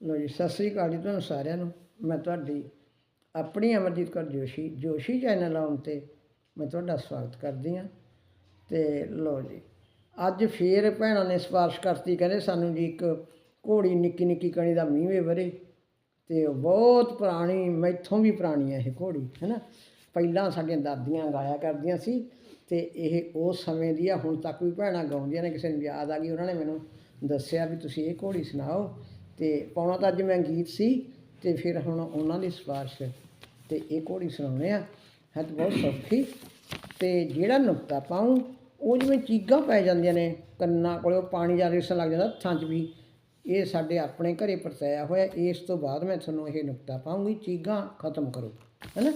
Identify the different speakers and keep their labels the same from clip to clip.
Speaker 1: ਲੋ ਜੀ, ਸਤਿ ਸ੍ਰੀ ਅਕਾਲ ਜੀ ਤੁਹਾਨੂੰ ਸਾਰਿਆਂ ਨੂੰ। ਮੈਂ ਤੁਹਾਡੀ ਆਪਣੀ ਅਮਰਜੀਤ ਕੌਰ ਜੋਸ਼ੀ ਜੋਸ਼ੀ ਚੈਨਲ ਆਉਣ ਤੇ ਮੈਂ ਤੁਹਾਡਾ ਸਵਾਗਤ ਕਰਦੀ ਹਾਂ। ਤੇ ਲੋ ਜੀ, ਅੱਜ ਫੇਰ ਭੈਣਾਂ ਨੇ ਸਿਫਾਰਿਸ਼ ਕਰਤੀ, ਕਹਿੰਦੇ ਸਾਨੂੰ ਜੀ ਇੱਕ ਘੋੜੀ ਨਿੱਕੀ ਨਿੱਕੀ ਕਣੀ ਦਾ ਮੀਂਹ ਵਰੇ ਤੇ ਬਹੁਤ ਪੁਰਾਣੀ, ਮੈਥੋਂ ਵੀ ਪੁਰਾਣੀ ਹੈ ਇਹ ਘੋੜੀ, ਹੈਨਾ? ਪਹਿਲਾਂ ਸਾਡੀਆਂ ਦਾਦੀਆਂ ਗਾਇਆ ਕਰਦੀਆਂ ਸੀ ਤੇ ਇਹ ਉਸ ਸਮੇਂ ਦੀ ਆ, ਹੁਣ ਤੱਕ ਵੀ ਭੈਣਾਂ ਗਾਉਂਦੀਆਂ ਨੇ, ਕਿਸੇ ਨੂੰ ਯਾਦ ਆ ਗਈ, ਉਹਨਾਂ ਨੇ ਮੈਨੂੰ ਦੱਸਿਆ ਵੀ ਤੁਸੀਂ ਇਹ ਘੋੜੀ ਸੁਣਾਓ। ਤੇ ਪਾਉਣਾ ਤਾਂ ਅੱਜ ਮੈਂ ਗੀਤ ਸੀ ਤੇ ਫਿਰ ਹੁਣ ਉਹਨਾਂ ਦੀ ਸਿਫਾਰਿਸ਼ ਤੇ ਇਹ ਘੋੜੀ ਸੁਣਾਉਣੇ ਆ ਹੈ ਤਾਂ ਬਹੁਤ ਸੌਖੀ। ਤੇ ਜਿਹੜਾ ਨੁਕਤਾ ਪਾਉਂ ਉਹ ਜਿਵੇਂ ਚੀਗਾ ਪੈ ਜਾਂਦੀਆਂ ਨੇ ਕੰਨਾਂ ਕੋਲੇ ਪਾਣੀ ਜ਼ਿਆਦਾ ਰਿਸਣ ਲੱਗ ਜਾਂਦਾ ਹੱਥਾਂ 'ਚ ਵੀ। ਇਹ ਸਾਡੇ ਆਪਣੇ ਘਰੇ ਪਰਤਾਇਆ ਹੋਇਆ ਇਸ ਤੋਂ ਬਾਅਦ ਮੈਂ ਤੁਹਾਨੂੰ ਇਹ ਨੁਕਤਾ ਪਾਉਂਗੀ। ਚੀਗਾ ਖਤਮ ਕਰੋ। ਹੈਨਾ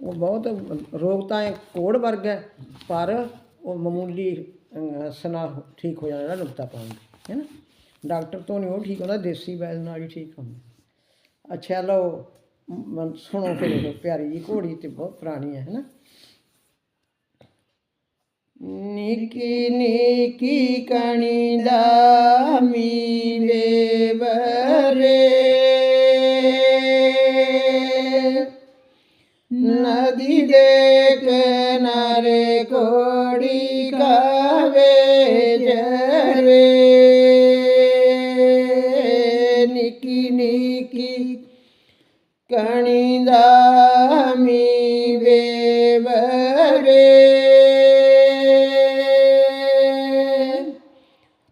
Speaker 1: ਉਹ ਬਹੁਤ ਰੋਗ ਤਾਂ ਇਹ ਕੋੜ ਵਰਗ ਹੈ, ਪਰ ਉਹ ਮਾਮੂਲੀ ਅਹ, ਸਨਾ ਠੀਕ ਹੋ ਜਾਣਾ ਜਿਹੜਾ ਨੁਕਤਾ ਪਾਉਂਗੀ ਹੈਨਾ ਡਾਕਟਰ ਤੋਂ ਨਹੀਂ, ਉਹ ਠੀਕ ਹੁੰਦਾ, ਦੇਸੀ ਵੈਦ ਨਾਲ ਹੀ ਠੀਕ ਹੁੰਦਾ। ਅੱਛਾ, ਲਓ ਸੁਣੋ ਫਿਰ ਇਹ ਪਿਆਰੀ ਜੀ ਘੋੜੀ ਤੇ ਬਹੁਤ ਪੁਰਾਣੀ ਹੈ, ਹੈਨਾ? ਨਿੱਕੀ ਨਿੱਕੀ ਕਣੀ ਦਾ ਮੀਵੇ ਬਰੇ ਨਦੀ ਦੇ ਕਿਨਾਰੇ ਕੋੜੀ ਕਾਵੇ ਜਰੇ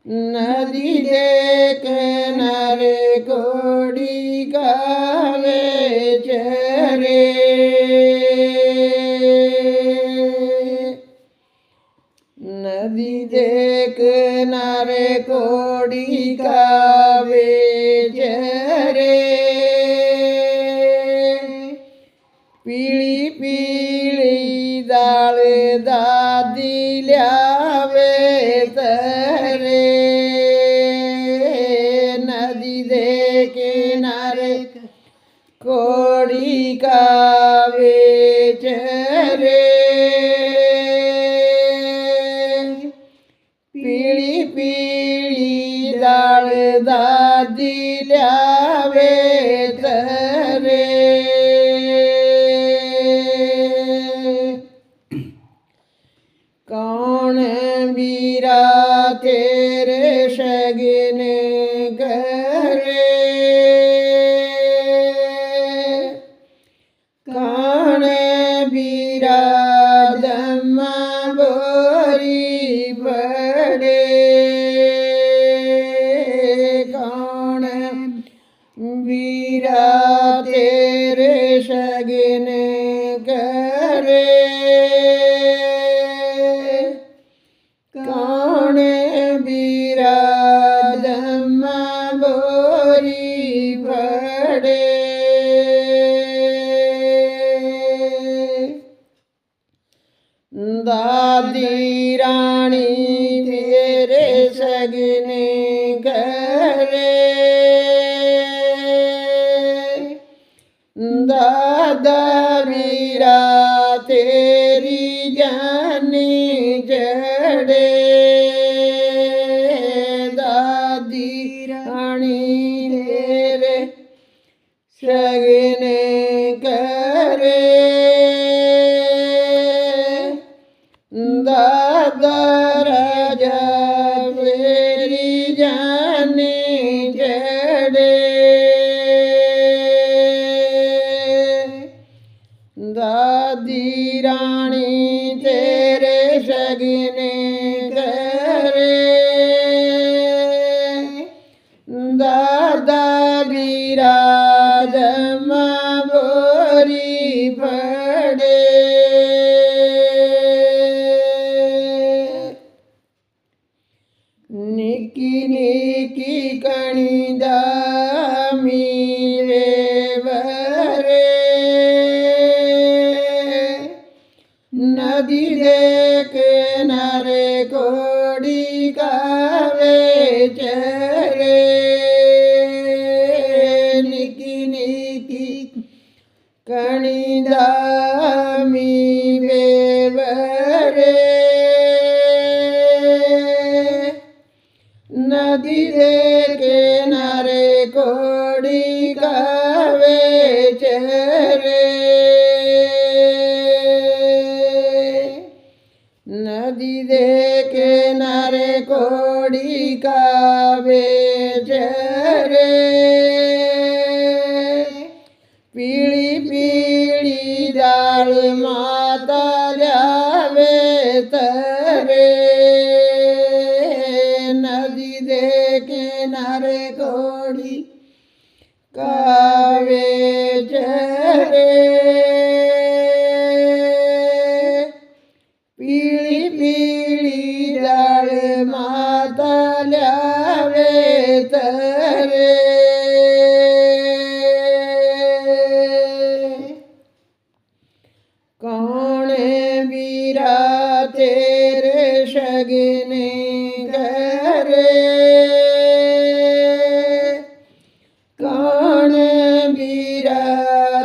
Speaker 1: ਨਦੀ ਦੇ ਕਿਨਾਰੇ ਕੋੜੀ ਕਾਵੇ ਤੇਰੇ ਦਾਦੀ ਰਾਣੀ ਤੇਰੇ ਸਗਨ ਦਾਦੀ ਰਾਣੀ ਤੇਰੇ ਸ਼ਗਨ ਚਰੇ ਨਦੀ ਦੇ ਕਿਨਾਰੇ ਕੋੜੀ ਕਾਵੇ ਚਰੇ ਰੇ ਕੌਣ ਵੀਰਾ ਤੇਰੇ ਸ਼ਗਨੇ ਕਰੇ ਕੌਣ ਵੀਰਾ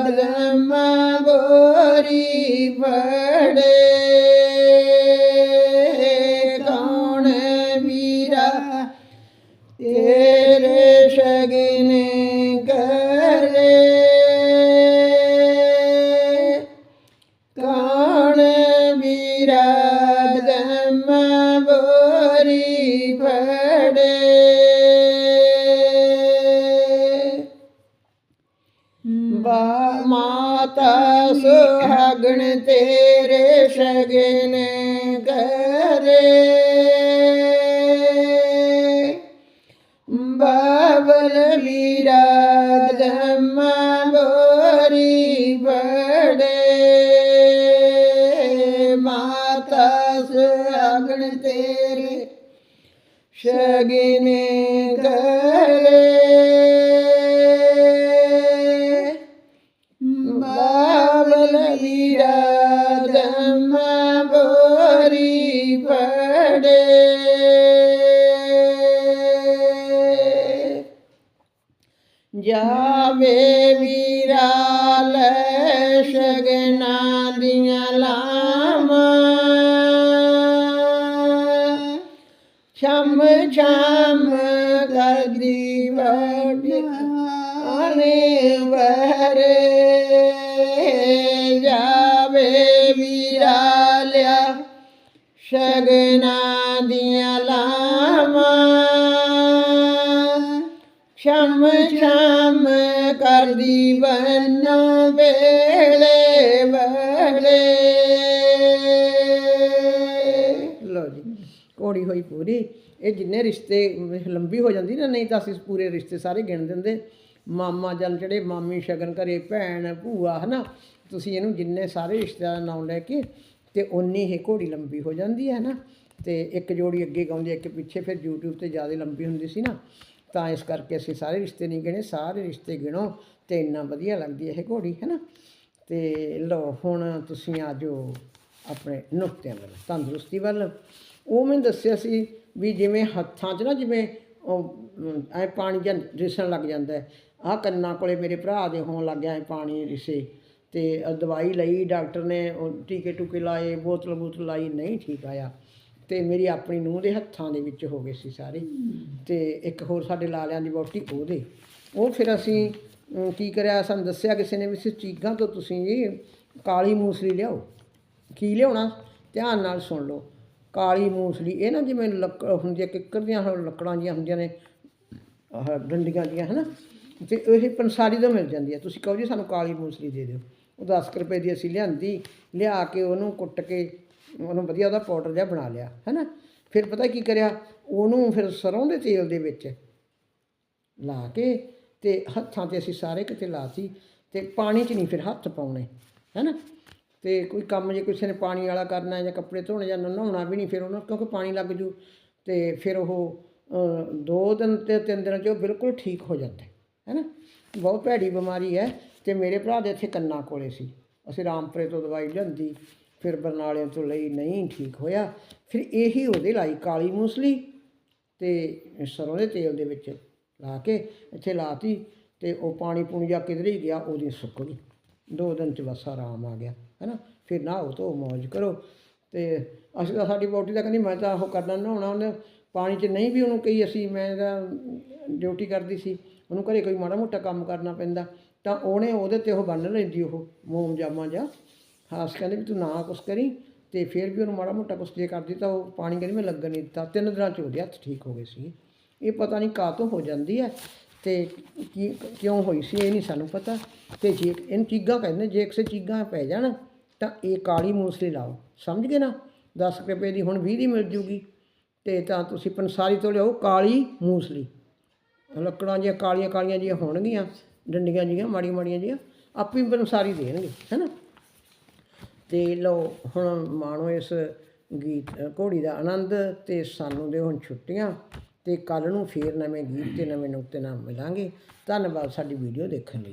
Speaker 1: ਦਮਾ ਬੋਰੀ ਬੜੇ ਬੋਰੀ ਫੜੇ ਬਾ ਮਾਤਾ ਸੁਹਾਗਣ ਤੇਰੇ ਸ਼ਗਨ ਕਰੇ ਬਾਬਲ ਮੀਰਾ ਸ਼ਗਨ ਕਰੇ ਬਾਬਲ ਵਿਰਾਦ ਬੋਰੀ ਫੜੇ ਜਾਵੇ ਵੀਰਾਲ ਸ਼ਮ ਛਮ ਕਰਦੀ ਵਡਿਆਣੇ ਵਰੇ ਜਾਵੇ ਵੀਰਾਲਿਆ ਸ਼ਗਨਾਂ ਦੀਆਂ ਲਾਵਾਂ। ਸ਼ਮ ਸ਼ਮ ਕਰਦੀ ਬਨ ਵੇਲੇ ਵੇਲੇ ਘੋੜੀ ਹੋਈ ਪੂਰੀ, ਇਹ ਜਿੰਨੇ ਰਿਸ਼ਤੇ ਲੰਬੀ ਹੋ ਜਾਂਦੀ ਨਾ, ਨਹੀਂ ਤਾਂ ਅਸੀਂ ਪੂਰੇ ਰਿਸ਼ਤੇ ਸਾਰੇ ਗਿਣ ਦਿੰਦੇ। ਮਾਮਾ ਜਲ ਜਿਹੜੇ ਮਾਮੀ ਸ਼ਗਨ ਘਰੇ ਭੈਣ, ਭੂਆ, ਹਨਾ? ਤੁਸੀਂ ਇਹਨੂੰ ਜਿੰਨੇ ਸਾਰੇ ਰਿਸ਼ਤੇਦਾਰ ਦਾ ਨਾਮ ਲੈ ਕੇ ਤੇ ਓਨੀ ਇਹ ਘੋੜੀ ਲੰਬੀ ਹੋ ਜਾਂਦੀ ਹੈ ਨਾ ਤੇ ਇੱਕ ਜੋੜੀ ਅੱਗੇ ਗਾਉਂਦੀ, ਇੱਕ ਪਿੱਛੇ ਫਿਰ YouTube ਤੇ ਜ਼ਿਆਦਾ ਲੰਬੀ ਹੁੰਦੀ ਸੀ ਨਾ। ਤਾਂ ਇਸ ਕਰਕੇ ਅਸੀਂ ਸਾਰੇ ਰਿਸ਼ਤੇ ਨਹੀਂ ਗਿਣੇ, ਸਾਰੇ ਰਿਸ਼ਤੇ ਗਿਣੋ ਤੇ ਇੰਨਾ ਵਧੀਆ ਲੱਗਦੀ ਇਹ ਘੋੜੀ ਹੈ ਨਾ ਤੇ ਲਓ, ਹੁਣ ਤੁਸੀਂ ਆ ਜਾਓ ਆਪਣੇ ਨੁਕਤਿਆਂ ਵੱਲ, ਤੰਦਰੁਸਤੀ ਵੱਲ। ਉਹ ਮੈਂ ਦੱਸਿਆ ਸੀ ਵੀ ਜਿਵੇਂ ਹੱਥਾਂ 'ਚ ਨਾ ਜਿਵੇਂ ਉਹ ਐ ਪਾਣੀ ਜਾਂ ਰਿਸਣ ਲੱਗ ਜਾਂਦਾ ਆਹ ਕੰਨਾਂ ਕੋਲੇ ਮੇਰੇ ਭਰਾ ਦੇ ਹੋਣ ਲੱਗ ਗਿਆ ਐ ਪਾਣੀ ਰਿਸੇ ਤੇ ਦਵਾਈ ਲਈ, ਡਾਕਟਰ ਨੇ ਟੀਕੇ ਟੂਕੇ ਲਾਏ, ਬੋਤਲ ਬੋਤਲ ਲਾਈ, ਨਹੀਂ ਠੀਕ ਆਇਆ। ਤੇ ਮੇਰੀ ਆਪਣੀ ਨੂੰਹ ਦੇ ਹੱਥਾਂ ਦੇ ਵਿੱਚ ਹੋ ਗਏ ਸੀ ਸਾਰੇ। ਤੇ ਇੱਕ ਹੋਰ ਸਾਡੇ ਲਾਲਿਆਂ ਦੀ ਵੋਟੀ ਉਹਦੇ। ਉਹ ਫਿਰ ਅਸੀਂ ਕੀ ਕਰਿਆ, ਸਾਨੂੰ ਦੱਸਿਆ ਕਿਸੇ ਨੇ ਵੀ ਇਸ ਚੀਜ਼ਾਂ ਤੋਂ ਤੁਸੀਂ ਕਾਲੀ ਮੂਸਲੀ ਲਿਆਓ। ਕੀ ਲਿਆਉਣਾ? ਧਿਆਨ ਨਾਲ ਸੁਣ ਲਓ। ਕਾਲੀ ਮੂਸਲੀ, ਇਹ ਨਾ ਜਿਵੇਂ ਲੱਕ ਹੁੰਦੀ ਹੈ ਕਿੱਕਰ ਦੀਆਂ ਲੱਕੜਾਂ ਜੀਆਂ ਹੁੰਦੀਆਂ ਨੇ, ਆਹ ਡੰਡੀਆਂ ਦੀਆਂ ਹਨਾ? ਤੇ ਇਹ ਪੰਸਾਰੀ ਤੋਂ ਮਿਲ ਜਾਂਦੀ ਹੈ। ਤੁਸੀਂ ਕਹੋ ਜੀ ਸਾਨੂੰ ਕਾਲੀ ਮੂਸਲੀ ਦੇ ਦਿਓ। ਉਹ 10 ਕੁ ਰੁਪਏ ਦੀ ਅਸੀਂ ਲਿਆਂਦੀ, ਲਿਆ ਕੇ ਉਹਨੂੰ ਕੁੱਟ ਕੇ ਉਹਨੂੰ ਵਧੀਆ ਉਹਦਾ ਪਾਊਡਰ ਜਿਹਾ ਬਣਾ ਲਿਆ, ਹਨਾ? ਫਿਰ ਪਤਾ ਕੀ ਕਰਿਆ? ਉਹਨੂੰ ਫਿਰ ਸਰੋਂ ਦੇ ਤੇਲ ਦੇ ਵਿੱਚ ਲਾ ਕੇ ਤੇ ਹੱਥਾਂ ਤੇ ਅਸੀਂ ਸਾਰੇ ਕਿਤੇ ਲਾਤੀ ਤੇ ਪਾਣੀ 'ਚ ਨਹੀਂ ਫਿਰ ਹੱਥ ਪਾਉਣੇ, ਹੈਨਾ? ਤੇ ਕੋਈ ਕੰਮ ਜੇ ਕਿਸੇ ਨੇ ਪਾਣੀ ਵਾਲਾ ਕਰਨਾ ਜਾਂ ਕੱਪੜੇ ਧੋਣੇ ਜਾਂ ਨਹਾਉਣਾ ਵੀ ਨਹੀਂ, ਫਿਰ ਉਹਨੂੰ ਕਿਉਂਕਿ ਪਾਣੀ ਲੱਗ ਜੂ। ਤੇ ਫਿਰ ਉਹ ਦੋ ਦਿਨ ਤੇ ਤਿੰਨ ਦਿਨ 'ਚ ਉਹ ਬਿਲਕੁਲ ਠੀਕ ਹੋ ਜਾਂਦਾ ਹੈ ਨਾ ਬਹੁਤ ਭੈੜੀ ਬਿਮਾਰੀ ਹੈ ਤੇ ਮੇਰੇ ਭਰਾ ਦੇ ਇੱਥੇ ਕੰਨਾਂ ਕੋਲੇ ਸੀ। ਅਸੀਂ ਰਾਮਪੁਰੇ ਤੋਂ ਦਵਾਈ ਲਿਆਂਦੀ, ਫਿਰ ਬਰਨਾਲਿਆਂ ਤੋਂ ਲਈ ਨਹੀਂ, ਠੀਕ ਹੋਇਆ। ਫਿਰ ਇਹੀ ਉਹਦੇ ਲਾਈ ਕਾਲੀ ਮੂਸਲੀ ਤੇ ਸਰੋਂ ਦੇ ਤੇਲ ਦੇ ਵਿੱਚ ਲਾ ਕੇ ਇੱਥੇ ਲਾਤੀ ਤੇ ਉਹ ਪਾਣੀ ਪੂਣੀ ਜਾ ਕਿਧਰੇ ਗਿਆ, ਉਹਦੀ ਸੁੱਕ ਗਈ। ਦੋ ਦਿਨ ਚ ਬਸ ਆਰਾਮ ਆ ਗਿਆ, ਹੈਨਾ? ਫਿਰ ਨਹਾਓ ਧੋ ਮੌਜ ਕਰੋ। ਤੇ ਅਸੀਂ ਤਾਂ ਸਾਡੀ ਬੋਟੀ ਤਾਂ ਕਹਿੰਦੀ, ਮੈਂ ਤਾਂ ਉਹ ਕਰਨਾ ਨਹਾਉਣਾ, ਉਹਨੇ ਪਾਣੀ 'ਚ ਨਹੀਂ ਵੀ ਉਹਨੂੰ ਕਈ ਅਸੀਂ, ਮੈਂ ਤਾਂ ਡਿਊਟੀ ਕਰਦੀ ਸੀ, ਉਹਨੂੰ ਘਰੇ ਕੋਈ ਮਾੜਾ ਮੋਟਾ ਕੰਮ ਕਰਨਾ ਪੈਂਦਾ, ਤਾਂ ਉਹਨੇ ਉਹਦੇ ਤੇ ਉਹ ਬੰਨ ਲੈਂਦੀ ਉਹ, ਮੋਮ ਜਾਮਾ ਜਾਂ ਖਾਸ ਕਹਿੰਦੇ ਵੀ ਤੂੰ ਨਾ ਕੁਛ ਕਰੀ, ਤੇ ਫਿਰ ਵੀ ਉਹਨੂੰ ਮਾੜਾ ਮੋਟਾ ਕੁਛ ਜੇ ਕਰਦੀ ਤਾਂ ਉਹ ਪਾਣੀ ਕਹਿੰਦੀ, ਮੈਂ ਲੱਗਣ ਨਹੀਂ ਦਿੱਤਾ। ਤਿੰਨ ਦਿਨਾਂ ਚ ਉਹਦੇ ਹੱਥ ਠੀਕ ਹੋ ਗਏ ਸੀ ਇਹ ਪਤਾ ਨਹੀਂ ਕਾਹ ਤੋਂ ਹੋ ਜਾਂਦੀ ਹੈ। ਤੇ ਕੀ, ਕਿਉਂ ਹੋਈ ਸੀ ਇਹ ਨਹੀਂ ਸਾਨੂੰ ਪਤਾ। ਤੇ ਜੇ ਇਹਨੂੰ ਚੀਗਾ ਕਹਿੰਦੇ, ਜੇ ਕਿਸੇ ਚੀਗਾ ਪੈ ਜਾਣ, ਤਾਂ ਇਹ ਕਾਲੀ ਮੂਸਲੀ ਲਾਓ। ਸਮਝ ਗਏ ਨਾ? 10 ਰੁਪਏ ਦੀ ਹੁਣ 20 ਦੀ ਮਿਲ ਜੂਗੀ। ਤੇ ਤਾਂ ਤੁਸੀਂ ਪੰਸਾਰੀ ਤੋਂ ਲਿਆਓ ਕਾਲੀ ਮੂਸਲੀ। ਲੱਕੜਾਂ ਜਿਹੀਆਂ ਕਾਲੀਆਂ ਕਾਲੀਆਂ ਜਿਹੀਆਂ ਹੋਣਗੀਆਂ, ਡੰਡੀਆਂ ਜਿਹੀਆਂ, ਮਾੜੀਆਂ ਮਾੜੀਆਂ ਜਿਹੀਆਂ, ਆਪੇ ਹੀ ਪੰਸਾਰੀ ਦੇਣਗੇ ਹੈਨਾ ਤੇ ਲਓ, ਹੁਣ ਮਾਣੋ ਇਸ ਗੀਤ, ਘੋੜੀ ਦਾ ਆਨੰਦ ਤੇ ਸਾਨੂੰ ਦਿਓ ਹੁਣ ਛੁੱਟੀਆਂ। ਤੇ ਕੱਲ ਨੂੰ ਫੇਰ ਨਵੇਂ ਗੀਤ ਤੇ ਨਵੇਂ ਨੁਕਤੇ ਨਾਲ ਮਿਲਾਂਗੇ। ਧੰਨਵਾਦ, ਸਾਡੀ ਵੀਡੀਓ ਦੇਖਣ ਲਈ।